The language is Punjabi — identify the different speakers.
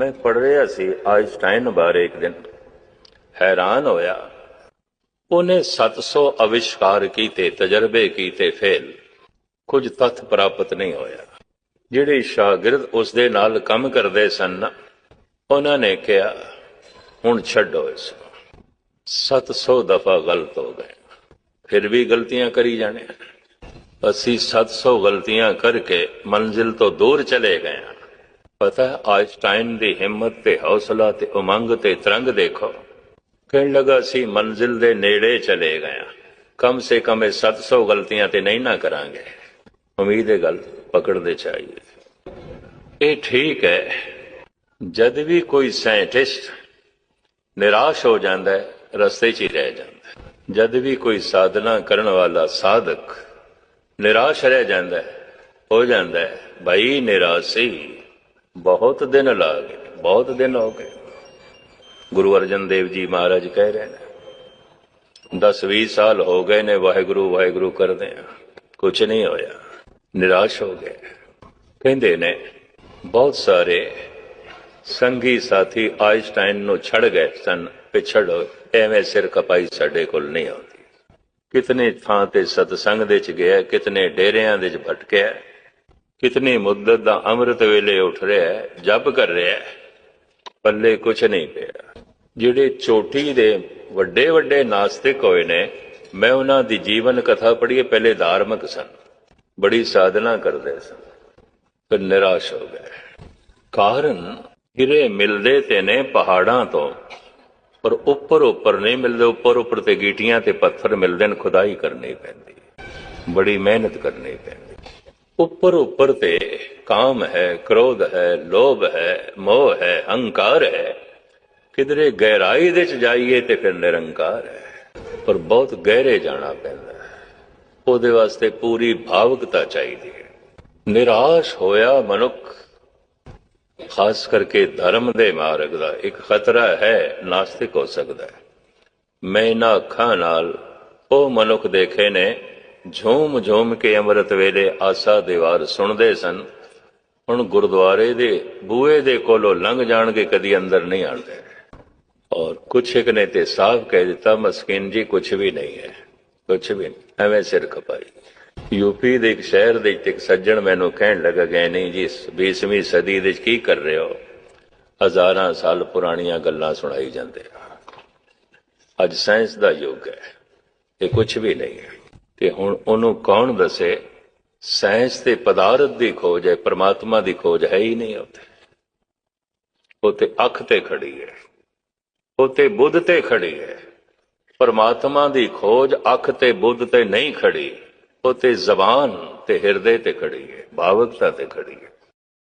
Speaker 1: ਮੈਂ ਪੜ ਰਿਹਾ ਸੀ ਆਇਨਸਟਾਈਨ ਬਾਰੇ ਇੱਕ ਦਿਨ। ਹੈਰਾਨ ਹੋਇਆ। ਉਹਨੇ 700 ਅਵਿਸ਼ਕਾਰ ਕੀਤੇ ਤਜਰਬੇ ਕੀਤੇ ਫੇਲ। ਕੁਝ ਤੱਥ ਪ੍ਰਾਪਤ ਨਹੀਂ ਹੋਇਆ। ਜਿਹੜੇ ਸ਼ਾਗਿਰਦ ਉਸ ਦੇ ਨਾਲ ਕੰਮ ਕਰਦੇ ਸਨ ਨਾ, ਉਹਨਾਂ ਨੇ ਕਿਹਾ ਹੁਣ ਛੱਡੋ ਇਸ ਨੂੰ 700 ਦਫਾ ਗਲਤ ਹੋ ਗਏ। ਫਿਰ ਵੀ ਗਲਤੀਆਂ ਕਰੀ ਜਾਣੇ। ਅਸੀਂ 700 ਗਲਤੀਆਂ ਕਰਕੇ ਮੰਜ਼ਿਲ ਤੋਂ ਦੂਰ ਚਲੇ ਗਏ ਹਾਂ। ਪਤਾ ਹੈ, ਆਇਨਸਟਾਈਨ ਦੀ ਹਿੰਮਤ ਤੇ ਹੌਸਲਾ ਤੇ ਉਮੰਗ ਤੇ ਤਰੰਗ ਦੇਖੋ। ਕਹਿਣ ਲੱਗਾ ਸੀ ਮੰਜ਼ਿਲ ਦੇ ਨੇੜੇ ਚਲੇ ਗਏ ਕਮ ਸੇ ਕਮ ਇਹ 700 ਗਲਤੀਆਂ ਤੇ ਨਹੀਂ ਨਾ ਕਰਾਂਗੇ। ਉਮੀਦ ਹੈ ਗੱਲ ਪਕੜਦੇ ਚਾਹੀਏ ਇਹ ਠੀਕ ਹੈ ਜਦ ਵੀ ਕੋਈ ਸਾਇੰਟਿਸਟ ਨਿਰਾਸ਼ ਹੋ ਜਾਂਦਾ ਹੈ ਰਸਤੇ 'ਚ ਹੀ ਰਹਿ ਜਾਂਦਾ ਜਦ ਵੀ ਕੋਈ ਸਾਧਨਾ ਕਰਨ ਵਾਲਾ ਸਾਧਕ ਨਿਰਾਸ਼ ਰਹਿ ਜਾਂਦਾ ਹੋ ਜਾਂਦਾ ਹੈ ਭਾਈ ਨਿਰਾਸ਼ੀ ਬਹੁਤ ਦਿਨ ਲਾ ਗਏ, ਬਹੁਤ ਦਿਨ ਹੋ ਗਏ। ਗੁਰੂ ਅਰਜਨ ਦੇਵ ਜੀ ਮਹਾਰਾਜ ਕਹਿ ਰਹੇ ਨੇ 10 20 ਸਾਲ ਹੋ ਗਏ ਨੇ ਵਾਹਿਗੁਰੂ ਵਾਹਿਗੁਰੂ ਕਰਦੇ ਆ ਕੁਝ ਨਹੀਂ ਹੋਇਆ, ਨਿਰਾਸ਼ ਹੋ ਗਏ। ਕਹਿੰਦੇ ਨੇ, ਬਹੁਤ ਸਾਰੇ ਸੰਗੀ ਸਾਥੀ ਆਇਨਸਟਾਈਨ ਨੂੰ ਛੱਡ ਗਏ ਸਨ, ਪਿਛੜ ਹੋਏ। ਐਵੇਂ ਸਿਰ ਕਪਾਈ ਸਾਡੇ ਕੋਲ ਨਹੀਂ ਆਉਂਦੀ। ਕਿਤਨੇ ਥਾਂ ਤੇ ਸਤਸੰਗ ਦੇ ਚ ਗਿਆ, ਕਿਤਨੇ ਡੇਰਿਆਂ ਦੇ ਚ ਭਟਕਿਆ। ਕਿਤਨੀ ਮੁੱਦਤ ਦਾ ਅੰਮ੍ਰਿਤ ਵੇਲੇ ਉੱਠ ਰਿਹਾ ਜਪ ਕਰ ਰਿਹਾ ਪੱਲੇ ਕੁਛ ਨਹੀਂ ਪਿਆ ਜਿਹੜੇ ਚੋਟੀ ਦੇ ਵੱਡੇ ਵੱਡੇ ਨਾਸਤਿਕ ਹੋਏ ਨੇ ਮੈਂ ਉਹਨਾਂ ਦੀ ਜੀਵਨ ਕਥਾ ਪੜ੍ਹੀਏ ਪਹਿਲੇ ਧਾਰਮਿਕ ਸਨ ਬੜੀ ਸਾਧਨਾ ਕਰਦੇ ਸਨ ਫਿਰ ਨਿਰਾਸ਼ ਹੋ ਗਏ ਕਾਰਨ ਹੀਰੇ ਮਿਲਦੇ ਤੇ ਨੇ ਪਹਾੜਾਂ ਤੋਂ ਪਰ ਉੱਪਰ ਉੱਪਰ ਨਹੀਂ ਮਿਲਦੇ ਉੱਪਰ ਉੱਪਰ ਤੇ ਗੀਟੀਆਂ ਤੇ ਪੱਥਰ ਮਿਲਦੇ ਨੇ ਖੁਦਾਈ ਕਰਨੀ ਪੈਂਦੀ ਬੜੀ ਮਿਹਨਤ ਕਰਨੀ ਪੈਂਦੀ ਉੱਪਰ ਉੱਪਰ ਤੇ ਕਾਮ ਹੈ, ਕ੍ਰੋਧ ਹੈ, ਲੋਭ ਹੈ, ਮੋਹ ਹੈ, ਹੰਕਾਰ ਹੈ। ਕਿਧਰੇ ਗਹਿਰਾਈ ਦੇ ਚ ਜਾਈਏ ਤੇ ਫਿਰ ਨਿਰੰਕਾਰ ਹੈ। ਪਰ ਬਹੁਤ ਗਹਿਰੇ ਜਾਣਾ ਪੈਂਦਾ ਹੈ। ਉਹਦੇ ਵਾਸਤੇ ਪੂਰੀ ਭਾਵੁਕਤਾ ਚਾਹੀਦੀ ਹੈ। ਨਿਰਾਸ਼ ਹੋਇਆ ਮਨੁੱਖ, ਖਾਸ ਕਰਕੇ ਧਰਮ ਦੇ ਮਾਰਗ ਦਾ ਇੱਕ ਖਤਰਾ ਹੈ, ਨਾਸਤਿਕ ਹੋ ਸਕਦਾ ਹੈ। ਮੈਂ ਇਹਨਾਂ ਅੱਖਾਂ ਨਾਲ ਉਹ ਮਨੁੱਖ ਦੇਖੇ ਨੇ ਝੋਮ ਝੂਮ ਕੇ ਅੰਮ੍ਰਿਤ ਵੇਲੇ ਆਸਾ ਦੀਵਾਰ ਸੁਣਦੇ ਸਨ। ਹੁਣ ਗੁਰਦੁਆਰੇ ਦੇ ਬੂਏ ਦੇ ਕੋਲੋਂ ਲੰਘ ਜਾਣਗੇ, ਕਦੀ ਅੰਦਰ ਨਹੀਂ ਆਉਂਦੇ। ਔਰ ਕੁਛ ਇੱਕ ਨੇ ਤੇ ਸਾਫ਼ ਕਹਿ ਦਿੱਤਾ, ਮਸਕੀਨ ਜੀ, ਕੁਛ ਵੀ ਨਹੀਂ ਹੈ। ਕੁਛ ਵੀ ਨਹੀਂ। ਐਵੇਂ ਸਿਰ ਖਪਾਈ। ਯੂਪੀ ਦੇ ਇੱਕ ਸ਼ਹਿਰ ਦੇ ਇੱਕ ਸੱਜਣ ਮੈਨੂੰ ਕਹਿਣ ਲੱਗਾ, ਗਏ ਨਹੀਂ ਜੀ 20ਵੀਂ ਸਦੀ ਦੇ ਕੀ ਕਰ ਰਹੇ ਹੋ? ਹਜ਼ਾਰਾਂ ਸਾਲ ਪੁਰਾਣੀਆਂ ਗੱਲਾਂ ਸੁਣਾਈ ਜਾਂਦੇ ਅੱਜ ਸਾਇੰਸ ਦਾ ਯੁੱਗ ਹੈ। ਇਹ ਕੁਝ ਵੀ ਨਹੀਂ ਹੈ। ਤੇ ਹੁਣ ਉਹਨੂੰ ਕੌਣ ਦੱਸੇ? ਸਾਇੰਸ ਤੇ ਪਦਾਰਥ ਦੀ ਖੋਜ ਹੈ, ਪ੍ਰਮਾਤਮਾ ਦੀ ਖੋਜ ਹੈ ਹੀ ਨਹੀਂ ਉੱਥੇ। ਉਹ ਤੇ ਅੱਖ ਤੇ ਖੜੀ ਹੈ। ਉਹ ਤੇ ਬੁੱਧ ਤੇ ਖੜੀ ਹੈ। ਪਰਮਾਤਮਾ ਦੀ ਖੋਜ ਅੱਖ ਤੇ ਬੁੱਧ ਤੇ ਨਹੀਂ ਖੜੀ। ਉਹ ਤੇ ਜ਼ਬਾਨ ਤੇ ਹਿਰਦੇ ਤੇ ਖੜੀ ਹੈ, ਭਾਵਕਤਾ ਤੇ ਖੜੀ ਹੈ।